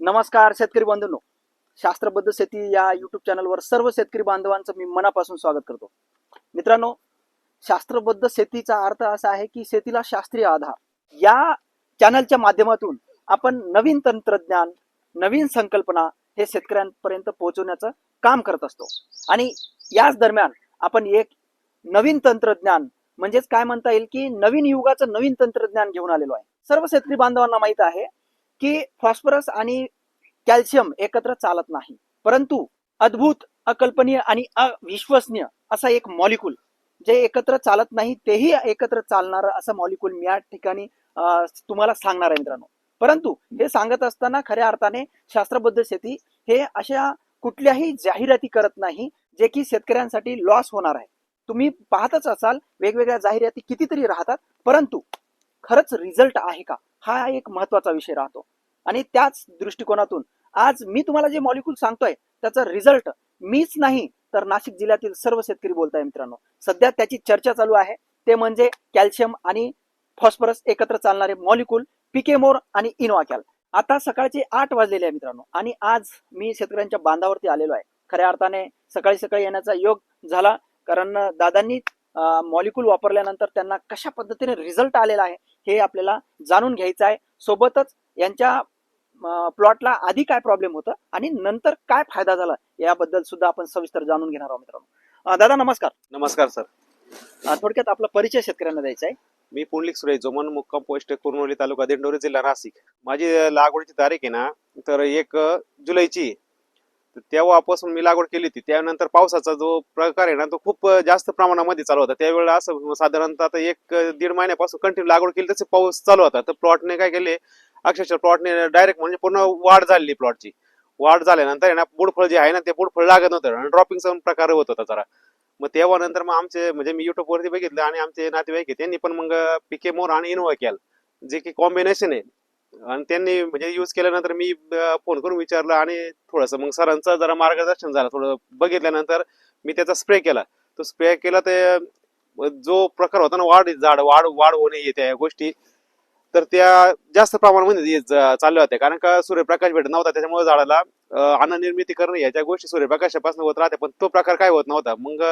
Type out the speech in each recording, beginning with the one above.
नमस्कार शेतकरी बंधूंनो. शास्त्रबद्ध शेती या युट्यूब चॅनलवर सर्व शेतकरी बांधवांचं मी मनापासून स्वागत करतो. मित्रांनो शास्त्रबद्ध शेतीचा अर्थ असा आहे की शेतीला शास्त्रीय आधार. या चॅनलच्या माध्यमातून आपण नवीन तंत्रज्ञान नवीन संकल्पना हे शेतकऱ्यांपर्यंत पोहोचवण्याचं काम करत असतो. आणि याच दरम्यान आपण एक नवीन तंत्रज्ञान म्हणजेच काय म्हणता येईल की नवीन युगाचं नवीन तंत्रज्ञान घेऊन आलेलो आहे. सर्व शेतकरी बांधवांना माहीत आहे की फॉस्फरस आणि कॅल्शियम एकत्र चालत नाही. परंतु अद्भुत अकल्पनीय आणि अविश्वसनीय असा एक मॉलिक्यूल जे एकत्र चालत नाही तेही एकत्र चालणार असं मॉलिक्यूल मी या ठिकाणी तुम्हाला सांगणार आहे मित्रांनो. परंतु हे सांगत असताना खऱ्या अर्थाने शास्त्रबद्ध शेती हे अशा कुठल्याही जाहिराती करत नाही जे की शेतकऱ्यांसाठी लॉस होणार आहे. तुम्ही पाहतच असाल वेगवेगळ्या जाहिराती कितीतरी राहतात परंतु खरंच रिझल्ट आहे का? हा एक महत्त्वाचा विषय राहतो. आणि त्याच दृष्टिकोनातून आज मी तुम्हाला जे मॉलिक्यूल सांगतोय त्याचा रिझल्ट मीच नाही तर नाशिक जिल्ह्यातील सर्व शेतकरी बोलताय मित्रांनो. सध्या त्याची चर्चा चालू आहे. ते म्हणजे कॅल्शियम आणि फॉस्फरस एकत्र चालणारे मॉलिक्यूल पिकेमोर आणि इनोआकॅल आता सकाळचे आठ वाजलेले आहे मित्रांनो आणि आज मी शेतकऱ्यांच्या बांधावरती आलेलो आहे. खऱ्या अर्थाने सकाळी सकाळी येण्याचा योग झाला कारण दादांनी मॉलिक्यूल वापरल्यानंतर त्यांना कशा पद्धतीने रिझल्ट आलेला आहे हे आपल्याला जाणून घ्यायचं आहे. सोबतच यांच्या प्लॉटला आधी काय प्रॉब्लेम होतं आणि नंतर काय फायदा झाला याबद्दल सुद्धा आपण सविस्तर जाणून घेणार आहोत मित्रांनो. दादा नमस्कार. नमस्कार सर. थोडक्यात आपला परिचय शेतकऱ्यांना द्यायचा आहे. मी पुंडलिक सुरेश जोमन मुक्काम पोस्ट कुर्नोली तालुका दिंडोरी जिल्हा नाशिक. माझी लागवडीची तारीख आहे ना तर एक जुलैची. तेव्हापासून मी लागवड केली होती. त्यानंतर पावसाचा जो प्रकार आहे ना तो खूप जास्त प्रमाणामध्ये चालू होता. त्यावेळेला असं साधारणतः एक दीड महिन्यापासून कंटिन्यू लागवड केली तसे पाऊस चालू होता. तर प्लॉटने काय केले अक्षरशः प्लॉटने डायरेक्ट म्हणजे पूर्ण वाढ झाली प्लॉटची वाढ झाल्यानंतर आहे ना बुडफळ जे आहे ना ते बुडफळ लागत नव्हतं. आणि ड्रॉपिंगचा प्रकार होत होता जरा. मग तेव्हा नंतर मग आमचे म्हणजे मी युट्यूब वरती बघितलं आणि आमचे नातेवाईक आहे त्यांनी पण मग पिके मोर आणि इनोवा केलं. जे की कॉम्बिनेशन आहे. आणि त्यांनी म्हणजे युज केल्यानंतर मी फोन करून विचारलं आणि थोडस मग सरांचं जरा मार्गदर्शन झालं. थोडं बघितल्यानंतर मी त्याचा स्प्रे केला. तो स्प्रे केला ते जो प्रकार होता ना वाढ झाड वाढ वाढ होणे येते या गोष्टी तर त्या जास्त प्रमाणामध्ये चालल्या होत्या. कारण का सूर्यप्रकाश भेटत नव्हता त्याच्यामुळे झाडाला अन्न निर्मिती करणे याच्या गोष्टी सूर्यप्रकाशापासून होत राहते पण तो प्रकार काय होत नव्हता. मग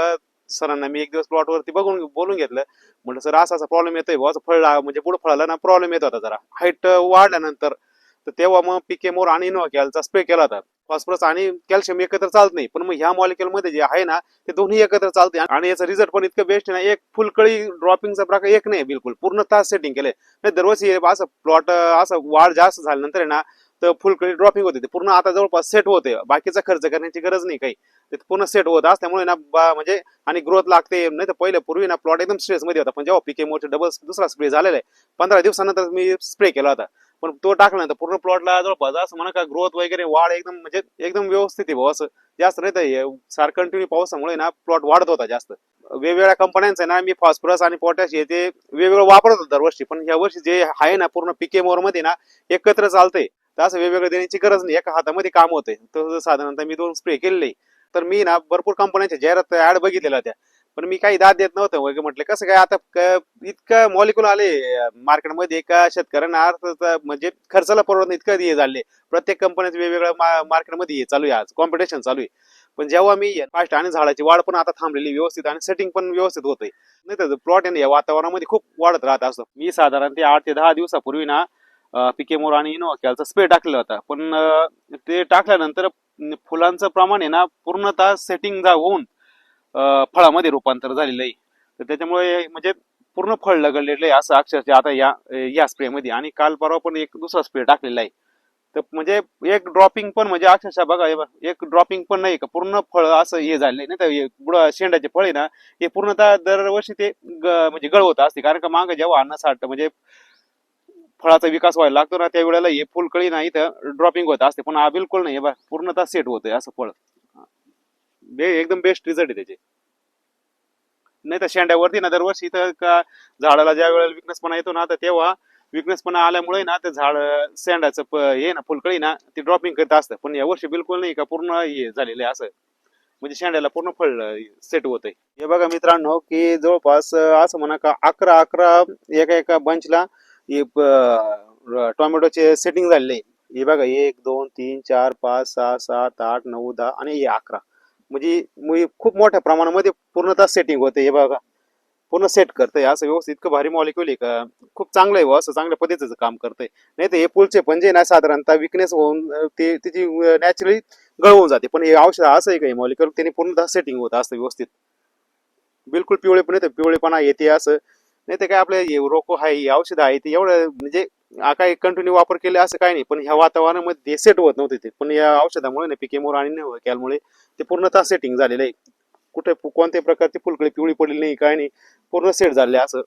सरांना मी एक दिवस प्लॉट वरती बघून बोलून घेतलं. म्हटलं सर असा असा प्रॉब्लेम येतोय बुवा, असं फळ म्हणजे पुढे फळाला ना प्रॉब्लेम येत होता जरा. हाईट वाढल्यानंतर. तर तेव्हा मग पिके मोर आणि इनोवा स्प्रे केला होता. फॉस्फरस आणि कॅल्शियम एकत्र चालत नाही. पण मग ह्या मॉलिक्युलमध्ये जे आहे ना ते दोन्ही एकत्र चालते आणि याचा रिझल्ट पण इतकं बेस्ट आहे ना एक फुलकळी ड्रॉपिंगचा प्रकार एक नाही बिलकुल. पूर्ण तास सेटिंग केले नाही दरवर्षी असं प्लॉट असं वाढ जास्त झाल्यानंतर आहे ना तर फुलकळी ड्रॉपिंग होते. ते पूर्ण आता जवळपास सेट होते. बाकीचा खर्च करण्याची गरज नाही काही. ते पूर्ण सेट होत असल्यामुळे ना बा- म्हणजे आणि ग्रोथ लागते. नाही तर पहिले पूर्वी ना प्लॉट एकदम स्ट्रेसमध्ये होता. पण जेव्हा पिके मोठे डबल दुसरा स्प्रे झालेला आहे पंधरा दिवसानंतर मी स्प्रे केला होता. पण तो टाकल्यानंतर पूर्ण प्लॉटला जवळपास असं म्हणा का ग्रोथ वगैरे वाढ एकदम म्हणजे एकदम व्यवस्थित आहे भाऊ. असं जास्त नाही तर सार कंटिन्यू पावसामुळे ना प्लॉट वाढत होता जास्त. वेगवेगळ्या कंपन्यांचं ना मी फॉस्फरस आणि पोटॅश हे ते वेगवेगळं वापरत होतो दरवर्षी. पण ह्या वर्षी जे आहे ना पूर्ण पिके मध्ये ना एकत्र चालतंय. तर असं वेगवेगळं देण्याची गरज नाही. एका हातामध्ये काम होते तर साधारणतः मी दोन स्प्रे केलेले. तर मी ना भरपूर कंपन्यांच्या जाहिरात ऍड बघितलेल्या त्या पण मी काही दाद देत नव्हतं. वगैरे म्हटलं कसं काय आता क- इतकं मॉलिक्युल आले मार्केटमध्ये एका शेतकऱ्यांना अर्थ म्हणजे खर्चाला परवडत नाही इतकं हे झाले. प्रत्येक कंपनीचं वेगवेगळ्या मार्केटमध्ये हे चालू आहे आज. कॉम्पिटिशन चालू आहे. पण जेव्हा मी फास्ट आणि झाडाची वाढ पण आता थांबलेली व्यवस्थित आणि सेटिंग पण व्यवस्थित होतंय. नाही तर प्लॉट आहे ना या वातावरणामध्ये खूप वाढत राहत असतो. मी साधारण ते आठ ते दहा दिवसापूर्वी ना पिकेमोर आणि इनोवा स्प्रे टाकलेला होता. पण ते टाकल्यानंतर फुलांचं प्रमाण आहे ना पूर्णतः सेटिंग जा होऊन फळामध्ये रूपांतर झालेलं आहे. तर त्याच्यामुळे म्हणजे पूर्ण फळ लगडलेलं आहे असं अक्षरशः आता या या स्प्रे मध्ये आणि काल परवा पण एक दुसरा स्प्रे टाकलेला आहे. तर म्हणजे एक ड्रॉपिंग पण म्हणजे अक्षरशः बघा एक ड्रॉपिंग पण नाही का पूर्ण फळ असं हे झालंय नाही तर हे बुडा शेंडाचे फळ आहे ना हे पूर्णतः दरवर्षी ते ग- म्हणजे गळवत असते. कारण का मागं जेव्हा अन्न साठ म्हणजे फळाचा विकास व्हायला लागतो ना त्या वेळेला हे फुलकळी नाही तर ड्रॉपिंग होत असते. पण हा बिलकुल नाही बा पूर्णतः सेट होतंय असं फळ. बे- एकदम बेस्ट रिझल्ट आहे त्याचे. नाही तर शेंड्यावरती ना दरवर्षी इथं का झाडाला ज्या वेळेला विकनेसपणा येतो ना तर तेव्हा विकनेसपणा आल्यामुळे ना ते झाड शेंड्याचं प- हे ना फुलकळी ना ती ड्रॉपिंग करत असतं. पण यावर्षी बिलकुल नाही का पूर्ण हे झालेलं आहे असं. म्हणजे शेंड्याला पूर्ण फळ सेट होत आहे हे बघा मित्रांनो की जवळपास असं म्हणा का अकरा अकरा एका एका बंचला टोमॅटोचे सेटिंग झालेले आहे. हे बघा एक दोन तीन चार पाच सहा सात आठ नऊ दहा आणि हे अकरा. म्हणजे मी खूप मोठ्या प्रमाणामध्ये पूर्णतः सेटिंग होते हे बघा. पूर्ण सेट करतंय. असं व्यवस्थित इतकं भारी मॉलिक्युल आहे का? खूप चांगलं आहे असं चांगल्या पद्धतीचं काम करतंय. नाही तर हे पुलचे पंजे ना साधारणतः विकनेस होऊन ते तिची नॅचरली गळवून जाते. पण हे औषध असं आहे का हे मॉलिक्युल त्याने पूर्णतः सेटिंग होतं असं व्यवस्थित. बिलकुल पिवळे पण येते. पिवळेपणा येते असं. नाही तर काय आपलं रोको आहे हे औषध आहे ते एवढं म्हणजे काही कंटिन्यू वापर केले असं काही नाही. पण ह्या वातावरणामध्ये ते सेट होत नव्हते ते. पण या औषधामुळे ना पिकेमोर आणि कॅलमुळे ते पूर्णतः सेटिंग झालेलं आहे. कुठे कोणत्याही प्रकारची फुलकळी पिवळी पडलेली नाही काय नाही. पूर्ण सेट झाले असं.